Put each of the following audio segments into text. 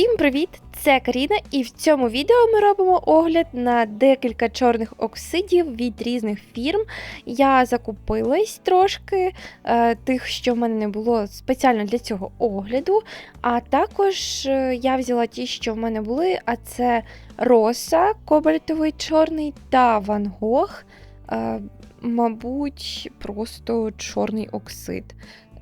Всім привіт! Це Каріна, і в цьому відео ми робимо огляд на декілька чорних оксидів від різних фірм. Я закупилась трошки е, тих, що в мене не було спеціально для цього огляду. А також е, я взяла ті, що в мене були, а це Роса, кобальтовий чорний та Ван Гог. Е, мабуть, просто чорний оксид.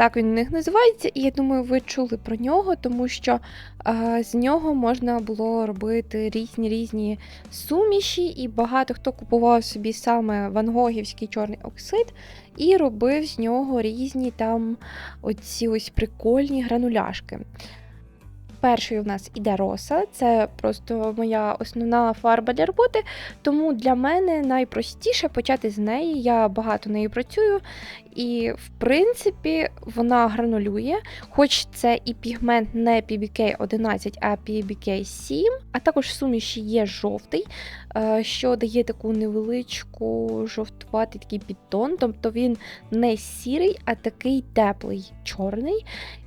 Так він у них називається, і я думаю, ви чули про нього, тому що а, з нього можна було робити різні різні суміші, і багато хто купував собі саме вангогівський чорний оксид і робив з нього різні там оці ось прикольні грануляшки. Першою в нас іде роса, це просто моя основна фарба для роботи, тому для мене найпростіше почати з неї. Я багато нею працюю, і, в принципі, вона гранулює, хоч це і пігмент не PBK 11, а PBK 7, а також суміші є жовтий, е, що дає таку невеличку жовтуватий такий підтон, тобто він не сірий, а такий теплий чорний.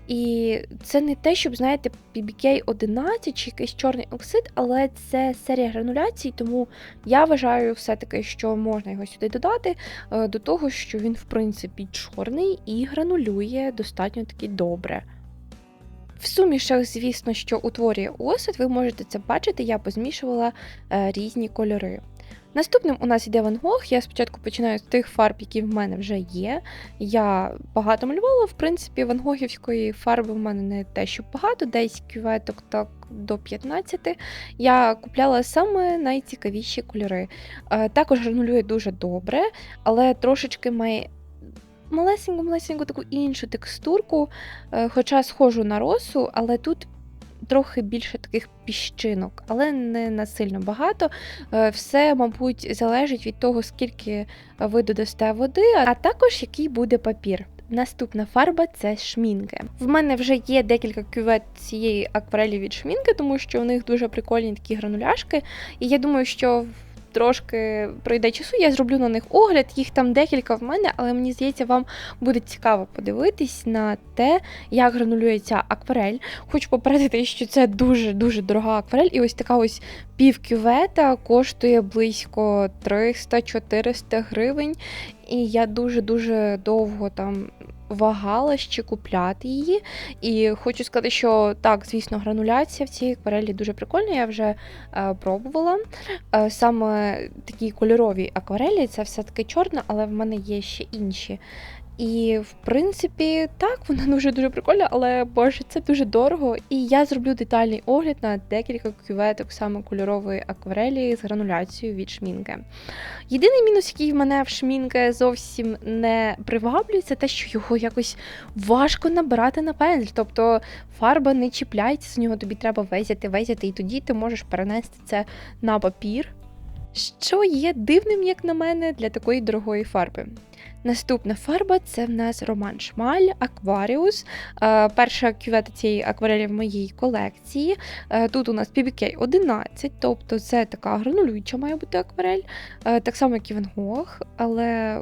І це не те, щоб, знаєте, PBK 11 чи якийсь чорний оксид, але це серія грануляцій, тому я вважаю все-таки, що можна його сюди додати, е, до того, що він, в принципі, чорний і гранулює достатньо таки добре. В сумішах, звісно, що утворює осад, ви можете це бачити, я позмішувала е, різні кольори. Наступним у нас йде Ван Гог. Я спочатку починаю з тих фарб, які в мене вже є. Я багато малювала, в принципі, вангогівської фарби в мене не те, що багато, десь кюветок так до 15. Я купляла саме найцікавіші кольори. Е, також гранулює дуже добре, але трошечки має. Малесеньку-малесеньку таку іншу текстурку, е, хоча схожу на росу, але тут трохи більше таких піщинок, але не насильно багато. Е, все, мабуть, залежить від того, скільки ви додасте води, а також який буде папір. Наступна фарба це шмінки. В мене вже є декілька кювет цієї акварелі від шмінки, тому що у них дуже прикольні такі грануляшки. І я думаю, що трошки пройде часу, я зроблю на них огляд. Їх там декілька в мене, але мені здається, вам буде цікаво подивитись на те, як гранулюється акварель. Хочу попередити, що це дуже-дуже дорога акварель, і ось така ось пів кювета коштує близько 300-400 гривень. І я дуже-дуже довго там вагала ще купляти її. І хочу сказати, що так, звісно, грануляція в цій акварелі дуже прикольна, я вже е, пробувала. Е, саме такі кольорові акварелі, це все-таки чорна, але в мене є ще інші. І, в принципі, так, вона дуже-дуже прикольна, але боже, це дуже дорого. І я зроблю детальний огляд на декілька кюветок саме кольорової акварелі з грануляцією від шмінки. Єдиний мінус, який в мене в шмінки зовсім не приваблює, це те, що його якось важко набирати на пензль. Тобто фарба не чіпляється, з нього тобі треба везяти, везяти, і тоді ти можеш перенести це на папір. Що є дивним, як на мене, для такої дорогої фарби. Наступна фарба це в нас Роман Шмаль Акваріус. Перша кювета цієї акварелі в моїй колекції. Е, тут у нас PBK 11, тобто це така гранулююча має бути акварель, е, так само, як і Ван Гог, але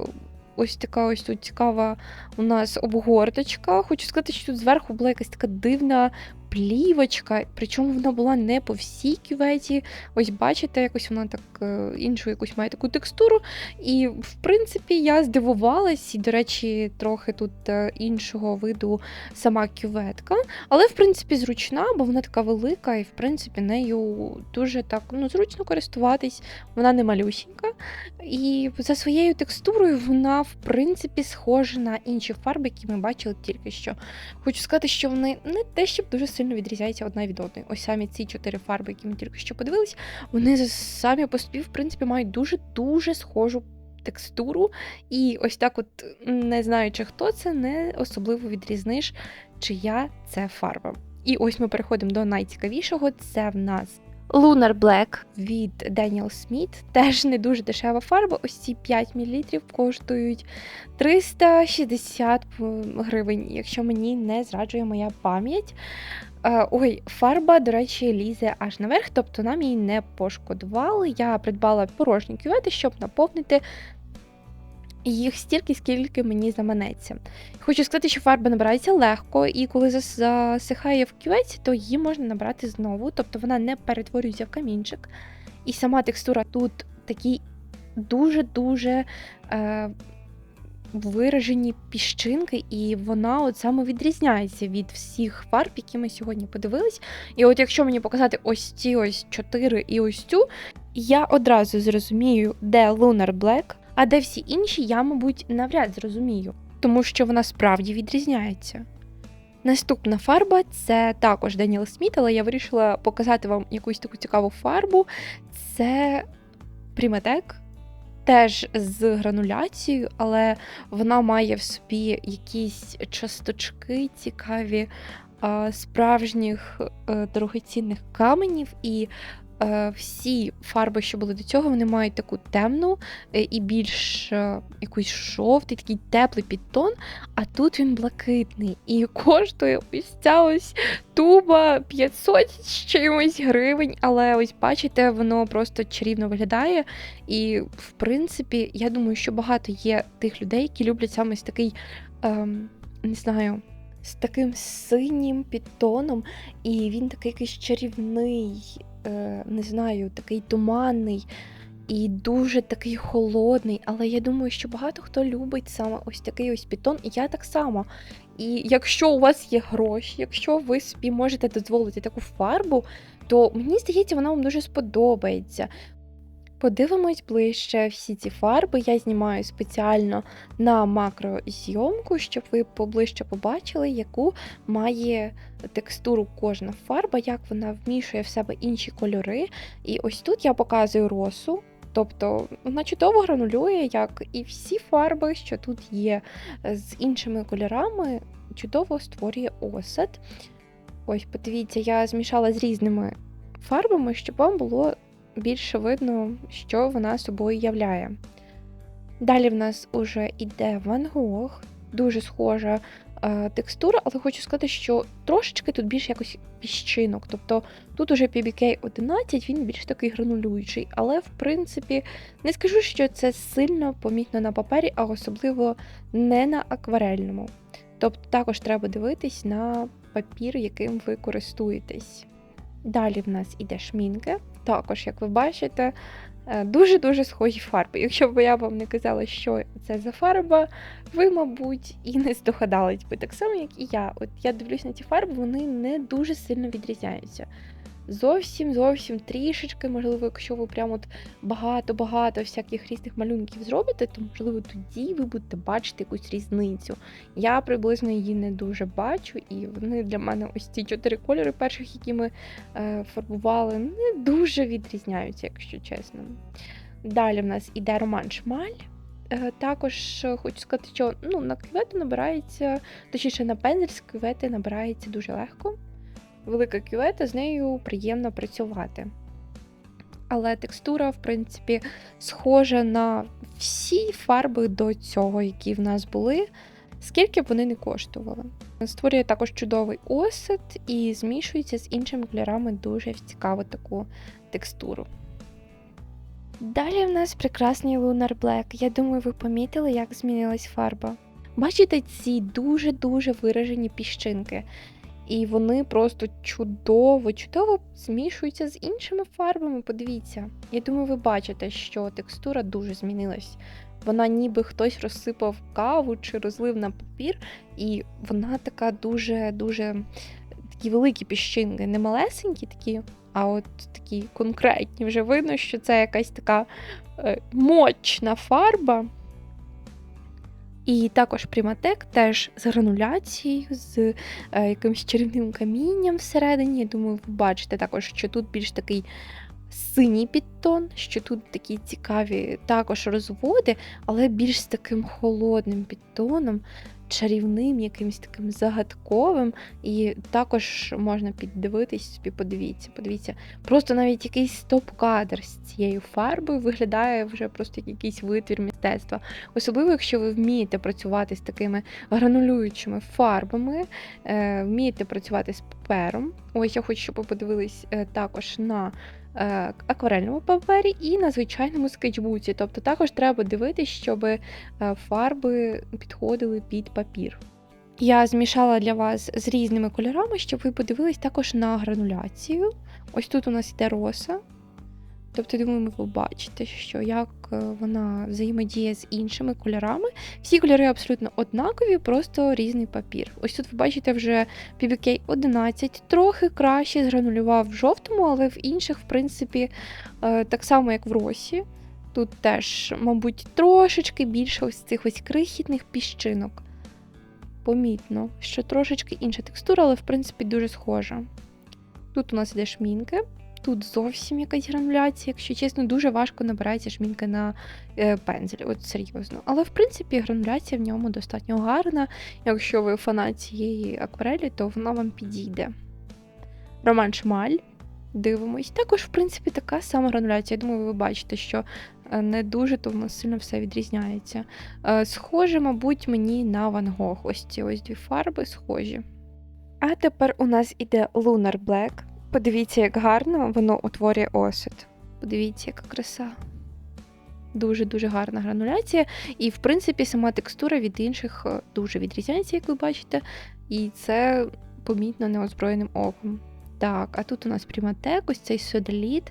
ось така ось тут цікава у нас обгорточка. Хочу сказати, що тут зверху була якась така дивна плівочка, причому вона була не по всій кюветі. Ось бачите, якось вона так е, іншу якусь має таку текстуру. І, в принципі, я здивувалась, і, до речі, трохи тут е, іншого виду сама кюветка. Але, в принципі, зручна, бо вона така велика, і, в принципі, нею дуже так ну, зручно користуватись, вона не малюсінька. І за своєю текстурою вона, в принципі, схожа на інші фарби, які ми бачили тільки що. Хочу сказати, що вони не те, щоб дуже сильно сильно відрізняються одна від одної. Ось самі ці чотири фарби, які ми тільки що подивились, вони самі по собі, в принципі, мають дуже-дуже схожу. Текстуру, і ось так, от, не знаючи, хто це, не особливо відрізниш, чия це фарба. І ось ми переходимо до найцікавішого: це в нас Lunar Black від Daniel Smith. Теж не дуже дешева фарба. Ось ці 5 мл коштують 360 гривень, якщо мені не зраджує моя пам'ять. Е, ой, фарба, до речі, лізе аж наверх, тобто нам її не пошкодували. Я придбала порожні кювети, щоб наповнити їх стільки, скільки мені заманеться. Хочу сказати, що фарба набирається легко, і коли засихає в кюветі, то її можна набрати знову, тобто вона не перетворюється в камінчик. І сама текстура тут такі дуже-дуже е, виражені піщинки, і вона от саме відрізняється від всіх фарб, які ми сьогодні подивились. І от якщо мені показати ось ці ось чотири і ось цю, я одразу зрозумію, де Lunar Black, а де всі інші, я, мабуть, навряд зрозумію, тому що вона справді відрізняється. Наступна фарба це також Даніел Сміт, але я вирішила показати вам якусь таку цікаву фарбу. Це Primatec, теж з грануляцією, але вона має в собі якісь часточки цікаві справжніх е, дорогоцінних каменів. І всі фарби, що були до цього, вони мають таку темну е, і більш е, якийсь жовтий, такий теплий підтон, а тут він блакитний. І коштує ось ця ось туба 500 з чимось гривень, але ось бачите, воно просто чарівно виглядає. І, в принципі, я думаю, що багато є тих людей, які люблять саме ось такий, ем, не знаю, з таким синім підтоном, і він такий якийсь чарівний, е, не знаю, такий туманний. І дуже такий холодний, але я думаю, що багато хто любить саме ось такий ось питон. і я так само. І якщо у вас є гроші, якщо ви собі можете дозволити таку фарбу, то мені здається, вона вам дуже сподобається. Подивимось ближче всі ці фарби. Я знімаю спеціально на макрозйомку, щоб ви поближче побачили, яку має текстуру кожна фарба, як вона вмішує в себе інші кольори. І ось тут я показую росу. Тобто вона чудово гранулює, як і всі фарби, що тут є з іншими кольорами, чудово створює осад. Ось, подивіться, я змішала з різними фарбами, щоб вам було більше видно, що вона собою являє. Далі в нас уже іде Ван Гог, дуже схожа е, текстура, але хочу сказати, що трошечки тут більше якось піщинок. Тобто тут уже PBK 11, він більш такий гранулюючий, але в принципі не скажу, що це сильно помітно на папері, а особливо не на акварельному. Тобто також треба дивитись на папір, яким ви користуєтесь. Далі в нас іде шмінки. Також, як ви бачите, е, дуже-дуже схожі фарби. Якщо б я вам не казала, що це за фарба, ви, мабуть, і не здогадались би так само, як і я. От я дивлюсь на ці фарби, вони не дуже сильно відрізняються. Зовсім, зовсім трішечки, можливо, якщо ви прямо от багато-багато всяких різних малюнків зробите, то можливо тоді ви будете бачити якусь різницю. Я приблизно її не дуже бачу, і вони для мене ось ці чотири кольори перших, які ми е, фарбували, не дуже відрізняються, якщо чесно. Далі в нас іде роман Шмаль. Е, Також хочу сказати, що ну, на кювети набирається, точніше на пензель з кювети набирається дуже легко велика кювета, з нею приємно працювати. Але текстура, в принципі, схожа на всі фарби до цього, які в нас були, скільки б вони не коштували. Створює також чудовий осад і змішується з іншими кольорами дуже цікаву таку текстуру. Далі в нас прекрасний Lunar Black. Я думаю, ви помітили, як змінилась фарба. Бачите ці дуже-дуже виражені піщинки. І вони просто чудово, чудово змішуються з іншими фарбами. Подивіться. Я думаю, ви бачите, що текстура дуже змінилась. Вона ніби хтось розсипав каву чи розлив на папір, і вона така дуже-дуже такі великі піщинки, не малесенькі такі, а от такі конкретні. Вже видно, що це якась така е, мощна фарба. І також Приматек теж з грануляцією, з е, якимось чарівним камінням всередині. Я думаю, ви бачите також, що тут більш такий синій підтон, що тут такі цікаві також розводи, але більш з таким холодним підтоном, чарівним, якимось таким загадковим. І також можна піддивитись, собі подивіться, подивіться. Просто навіть якийсь стоп-кадр з цією фарбою виглядає вже просто як якийсь витвір мистецтва. Особливо, якщо ви вмієте працювати з такими гранулюючими фарбами, е, вмієте працювати з папером. Ось я хочу, щоб ви подивились е, також на акварельному папері і на звичайному скетчбуці. Тобто також треба дивитися, щоб е, фарби підходили під папір. Я змішала для вас з різними кольорами, щоб ви подивились також на грануляцію. Ось тут у нас йде роса. Тобто, думаю, ви бачите, що як е, вона взаємодіє з іншими кольорами. Всі кольори абсолютно однакові, просто різний папір. Ось тут ви бачите вже PBK 11, трохи краще згранулював в жовтому, але в інших, в принципі, е, так само, як в росі. Тут теж, мабуть, трошечки більше ось цих ось крихітних піщинок. Помітно, що трошечки інша текстура, але в принципі дуже схожа. Тут у нас іде шмінки. Тут зовсім якась грануляція, якщо чесно, дуже важко набирається шмінка на е, пензель, от серйозно. Але в принципі грануляція в ньому достатньо гарна. Якщо ви фанат цієї акварелі, то вона вам підійде. Роман Шмаль. Дивимось. Також, в принципі, така сама грануляція. Я думаю, ви бачите, що е, не дуже то в сильно все відрізняється. Е, Схоже, мабуть, мені на Ван Гог. Ось ці ось дві фарби схожі. А тепер у нас іде Lunar Black. Подивіться, як гарно воно утворює осад. Подивіться, яка краса. Дуже-дуже гарна грануляція. І, в принципі, сама текстура від інших е, дуже відрізняється, як ви бачите. І це помітно неозброєним оком. Так, а тут у нас Приматек, ось цей соделіт,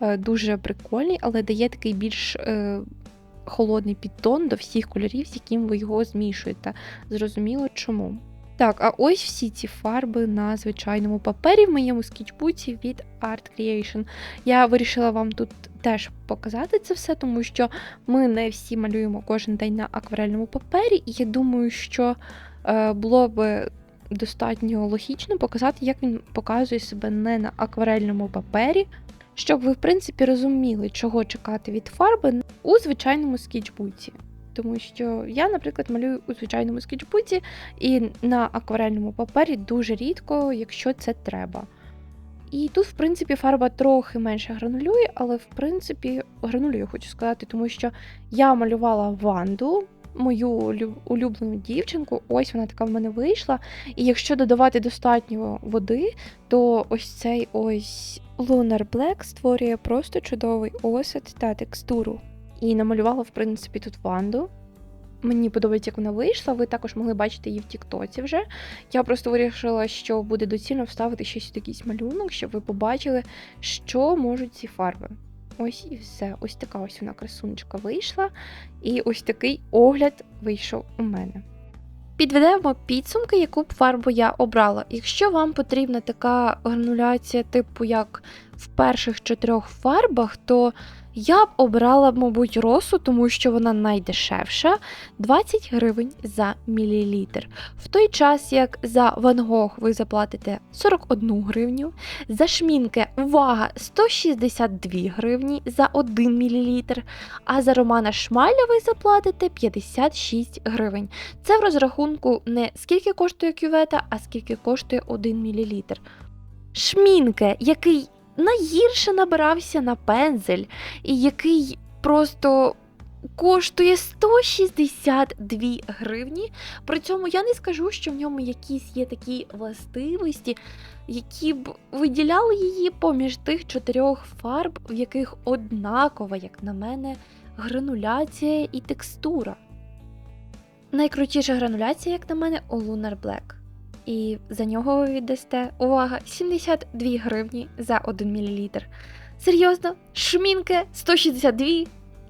е, дуже прикольний, але дає такий більш е, холодний підтон до всіх кольорів, з яким ви його змішуєте. Зрозуміло чому. Так, а ось всі ці фарби на звичайному папері в моєму скетчбуці від Art Creation. Я вирішила вам тут теж показати це все, тому що ми не всі малюємо кожен день на акварельному папері, і я думаю, що е, було б достатньо логічно показати, як він показує себе не на акварельному папері, щоб ви, в принципі, розуміли, чого чекати від фарби у звичайному скетчбуці. Тому що я, наприклад, малюю у звичайному скетчбуці і на акварельному папері дуже рідко, якщо це треба. І тут, в принципі, фарба трохи менше гранулює, але в принципі гранулює, хочу сказати, тому що я малювала Ванду, мою улюблену дівчинку, ось вона така в мене вийшла. І якщо додавати достатньо води, то ось цей ось Lunar Black створює просто чудовий осад та текстуру. І намалювала, в принципі, тут Ванду. Мені подобається, як вона вийшла. Ви також могли бачити її в Тіктоці вже. Я просто вирішила, що буде доцільно вставити ще сюди якийсь малюнок, щоб ви побачили, що можуть ці фарби. Ось і все. Ось така ось вона красунечка вийшла. І ось такий огляд вийшов у мене. Підведемо підсумки, яку б фарбу я обрала. Якщо вам потрібна така грануляція, типу як в перших чотирьох фарбах, то я б обрала, мабуть, росу, тому що вона найдешевша 20 гривень за мілілітр. В той час, як за Ван Гог ви заплатите 41 гривню, за шмінки, увага, 162 гривні за 1 мілілітр, а за Романа Шмаля ви заплатите 56 гривень. Це в розрахунку не скільки коштує кювета, а скільки коштує 1 мілілітр. Шмінки, який найгірше набирався на пензель, який просто коштує 162 гривні. При цьому я не скажу, що в ньому якісь є такі властивості, які б виділяли її поміж тих чотирьох фарб, в яких однакова, як на мене, грануляція і текстура. Найкрутіша грануляція, як на мене, у Lunar Black і за нього ви віддасте увага 72 гривні за 1 мл. Серйозно, шмінки? 162,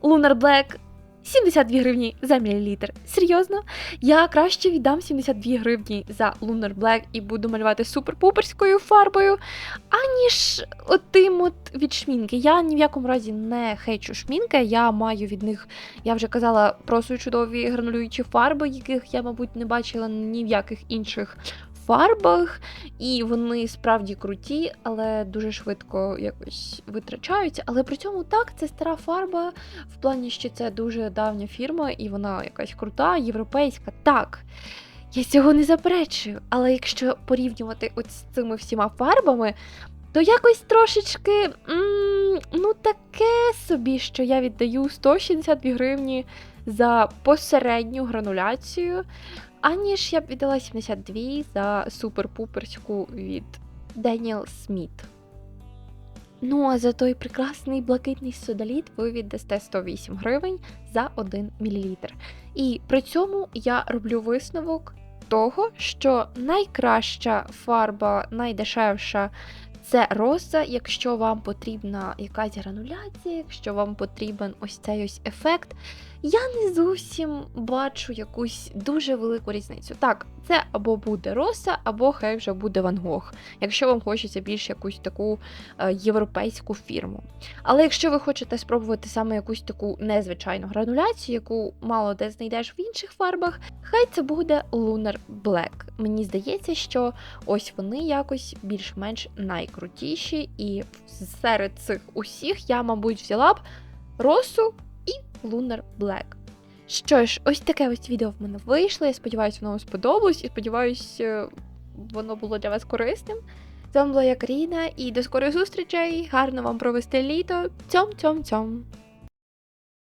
Lunar Black 72 гривні за мілілітр. Серйозно, я краще віддам 72 гривні за Lunar Black і буду малювати супер-пуперською фарбою, аніж отим от від шмінки. Я ні в якому разі не хейчу шмінки. Я маю від них, я вже казала, про свої чудові гранулюючі фарби, яких я, мабуть, не бачила ні в яких інших фарбах, і вони справді круті, але дуже швидко якось витрачаються. Але при цьому так, це стара фарба, в плані, що це дуже давня фірма, і вона якась крута, європейська. Так. Я цього не заперечую, але якщо порівнювати от з цими всіма фарбами, то якось трошечки м ну таке собі, що я віддаю 162 гривні за посередню грануляцію аніж я б віддала 72 за супер-пуперську від Деніел Сміт. Ну а за той прекрасний блакитний содаліт ви віддасте 108 гривень за 1 мл. І при цьому я роблю висновок того, що найкраща фарба, найдешевша це роза, якщо вам потрібна якась грануляція, якщо вам потрібен ось цей ось ефект. Я не зовсім бачу якусь дуже велику різницю. Так, це або буде роса, або хай вже буде Ван Гог, якщо вам хочеться більш якусь таку е, європейську фірму. Але якщо ви хочете спробувати саме якусь таку незвичайну грануляцію, яку мало де знайдеш в інших фарбах, хай це буде Lunar Black. Мені здається, що ось вони якось більш-менш найкрутіші, і серед цих усіх я, мабуть, взяла б росу і Lunar Black. Що ж, ось таке ось відео в мене вийшло. Я сподіваюся, воно вам сподобалось і сподіваюся, воно було для вас корисним. З вами була я Каріна, і до скорої зустрічей. Гарно вам провести літо. Цьом-цьом-цьом.